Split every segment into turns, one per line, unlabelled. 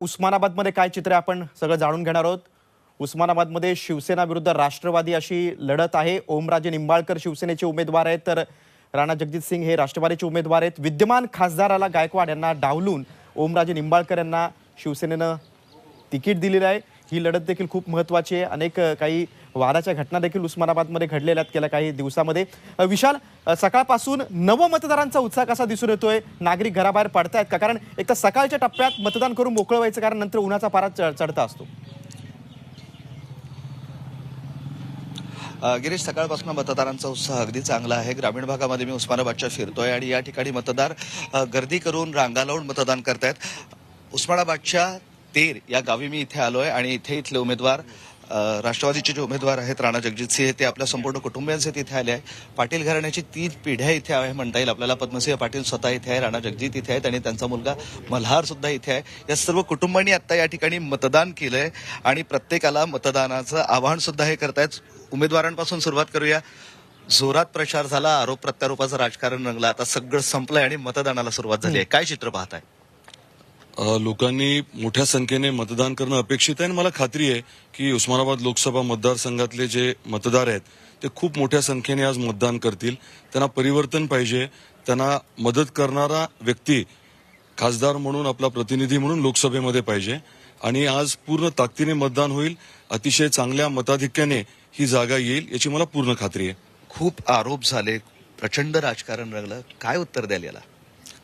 उस्मानाबादमध्ये काय चित्र आहे आपण सगळं जाणून घेणार आहोत? उस्मानाबादमध्ये शिवसेना विरुद्ध राष्ट्रवादी अशी लढत आहे. ओमराजे निंबाळकर शिवसेनेचे उमेदवार आहेत तर राणा जगजित सिंग हे राष्ट्रवादीचे उमेदवार आहेत. विद्यमान खासदाराला गायकवाड यांना डावलून ओमराजे निंबाळकर यांना शिवसेनेनं तिकीट दिलेलं आहे. ही लढत देखील खूप महत्त्वाची आहे. अनेक काही वादाच्या घटना देखील उस्मानाबादमध्ये घडलेल्या आहेत गेल्या काही दिवसामध्ये. विशाल सकाळपासून सकाळपासून नवमतदारांचा उत्साह कसा दिसून येतोय? नागरिक घराबाहेर पडतायत का? कारण एक तर सकाळच्या टप्प्यात मतदान करून मोकळं व्हायचं कारण नंतर उन्हाचा पारा चढता असतो.
गिरीश सकाळपासून मतदारांचा उत्साह अगदी चांगला आहे. ग्रामीण भागामध्ये मी उस्मानाबादच्या फिरतोय आणि या ठिकाणी मतदार गर्दी करून रांगा लावून मतदान करतायत. उस्मानाबादच्या तेर या गावी मी इथे आलोय आणि इथे इथले उमेदवार राष्ट्रवादीचे जे उमेदवार आहेत राणा जगजितसिंह ते आपल्या संपूर्ण कुटुंबियांसहित इथे आले आहे पाटील घराण्याची तीन पिढ्या इथे आहे म्हणता येईल आपल्याला पद्मसिंह पाटील स्वतः इथे आहे राणा जगजित इथे आहेत आणि त्यांचा मुलगा मल्हार सुद्धा इथे आहे. या सर्व कुटुंबांनी आता या ठिकाणी मतदान केलंय आणि प्रत्येकाला मतदानाचं आवाहन सुद्धा हे करतायत. उमेदवारांपासून सुरुवात करूया. जोरात प्रचार झाला आरोप प्रत्यारोपाचं राजकारण रंगलं. आता सगळं संपलंय आणि मतदानाला सुरुवात झाली आहे. काय चित्र पाहताय?
लोकांनी मोठ्या संख्येने मतदान करणं अपेक्षित आहे आणि मला खात्री आहे की उस्मानाबाद लोकसभा मतदारसंघातले जे मतदार आहेत ते खूप मोठ्या संख्येने आज मतदान करतील. त्यांना परिवर्तन पाहिजे. त्यांना मदत करणारा व्यक्ती खासदार म्हणून आपला प्रतिनिधी म्हणून लोकसभेमध्ये पाहिजे. आणि आज पूर्ण ताकदीने मतदान होईल. अतिशय चांगल्या मताधिक्याने ही जागा येईल याची मला पूर्ण खात्री आहे.
खूप आरोप झाले. प्रचंड राजकारण रंगलं. काय उत्तर द्याल याला?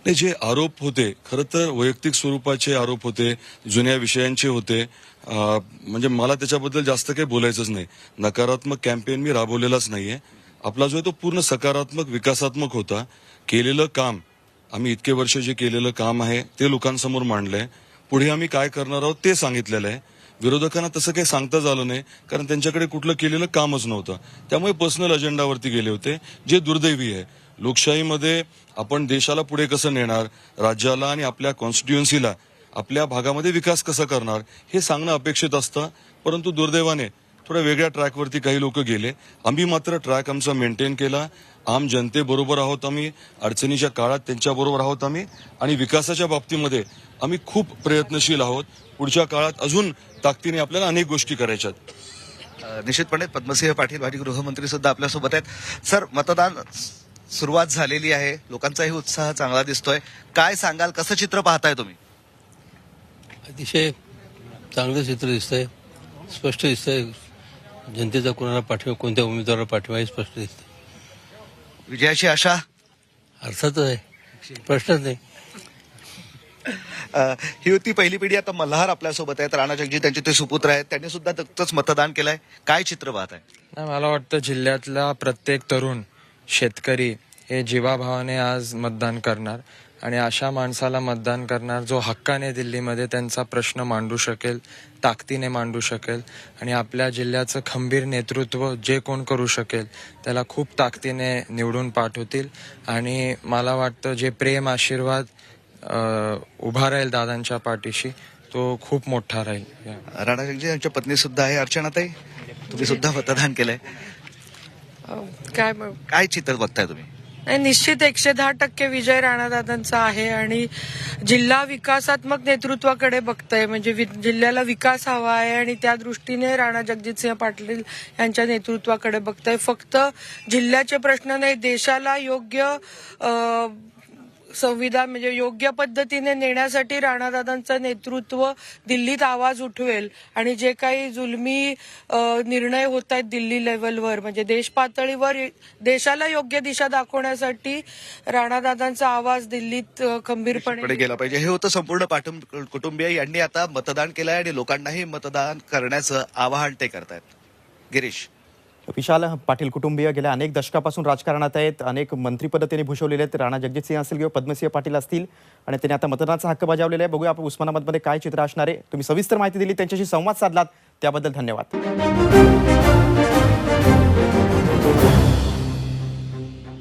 नाही जे आरोप होते खरं तर वैयक्तिक स्वरूपाचे आरोप होते जुन्या विषयांचे होते म्हणजे मला त्याच्याबद्दल जास्त काही बोलायचंच नाही. नकारात्मक कॅम्पेन मी राबवलेलाच नाहीये. आपला जो आहे तो पूर्ण सकारात्मक विकासात्मक होता. केलेलं काम आम्ही इतके वर्ष जे केलेलं काम आहे ते लोकांसमोर मांडलंय. पुढे आम्ही काय करणार आहोत ते सांगितलेलं आहे. विरोधकांना तसं काही सांगता आलं नाही कारण त्यांच्याकडे कुठलं केलेलं कामच नव्हतं. त्यामुळे पर्सनल अजेंडावरती गेले होते जे दुर्दैवी आहे. लोकशाहीमध्ये आपण देशाला पुढे कसं नेणार राज्याला आणि आपल्या कॉन्स्टिट्युएन्सीला आपल्या भागामध्ये विकास कसा करणार हे सांगणं अपेक्षित असतं. परंतु दुर्दैवाने थोड्या वेगळ्या ट्रॅकवरती काही लोक गेले. आम्ही मात्र ट्रॅक आमचा मेंटेन केला. आम जनतेबरोबर आहोत आम्ही. अडचणीच्या काळात त्यांच्याबरोबर आहोत आम्ही. आणि विकासाच्या बाबतीमध्ये आम्ही खूप प्रयत्नशील आहोत. पुढच्या काळात अजून ताकदीने आपल्याला अनेक गोष्टी करायच्यात.
निश्चितपणे पद्मसिंह पाटील भाजी गृहमंत्री सुद्धा आपल्यासोबत आहेत. सर मतदान सुरुवात झालेली आहे. लोकांचाही उत्साह चांगला दिसतोय. काय सांगाल? कसं चित्र पाहताय तुम्ही?
अतिशय चांगलं चित्र दिसतंय. स्पष्ट दिसतंय. जनतेचा कोणाला पाठिंबा कोणत्या उमेदवाराला पाठिंबा हे स्पष्ट दिसतंय.
विजयाची आशा?
अर्थातच आहे. प्रश्नच नाही.
ही होती पहिली पिढी. आता मल्हार आपल्यासोबत आहेत. राणा जगजी त्यांचे ते सुपुत्र आहेत. त्यांनी सुद्धा नुकतंच मतदान केलंय. काय चित्र पाहताय?
नाही मला वाटतं जिल्ह्यातला प्रत्येक तरुण शेतकरी हे जीवाभावाने आज मतदान करणार आणि अशा माणसाला मतदान करणार जो हक्काने दिल्लीमध्ये त्यांचा प्रश्न मांडू शकेल ताकदीने मांडू शकेल आणि आपल्या जिल्ह्याचं खंबीर नेतृत्व जे कोण करू शकेल त्याला खूप ताकदीने निवडून पाठवतील. आणि मला वाटतं जे प्रेम आशीर्वाद उभा राहील दादांच्या पाठीशी तो खूप मोठा राहील. या.
राणा जगजी यांच्या पत्नी सुद्धा आहे अर्चनाताई. तुम्ही सुद्धा मतदान केलंय.
काय
काय चित्र बघताय तुम्ही?
नाही निश्चित एकशे दहा टक्के विजय राणादादांचा आहे आणि जिल्हा विकासात्मक नेतृत्वाकडे बघतंय. म्हणजे वि- जिल्ह्याला विकास हवा आहे आणि त्या दृष्टीने राणा जगजितसिंह पाटील यांच्या नेतृत्वाकडे बघतंय. फक्त जिल्ह्याचे प्रश्न नाही देशाला योग्य संविधान म्हणजे योग्य पद्धतीने नेण्यासाठी राणादादांचं नेतृत्व दिल्लीत आवाज उठवेल आणि जे काही जुलमी निर्णय होत आहेत दिल्ली लेवलवर म्हणजे देश पातळीवर देशाला योग्य दिशा दाखवण्यासाठी राणादादांचा आवाज दिल्लीत खंबीरपणे
गेला पाहिजे. हे होतं संपूर्ण पाठुं कुटुंबीय. यांनी आता मतदान केलंय आणि लोकांनाही मतदान करण्याचं आवाहन ते करतायत. गिरीश.
विशाल पाटील कुटुंबीय गेल्या अनेक दशकापासून राजकारणात आहेत. अनेक मंत्रीपद त्यांनी भूषवलेले आहेत. राणा जगजितसिंह असतील किंवा पद्मसिंह पाटील असतील. आणि त्यांनी आता मतदानाचा हक्क बजावलेला आहे. बघूया आपण उस्मानाबादमध्ये काय चित्र असणार आहे. तुम्ही सविस्तर माहिती दिली त्यांच्याशी संवाद साधलात. त्याबद्दल धन्यवाद.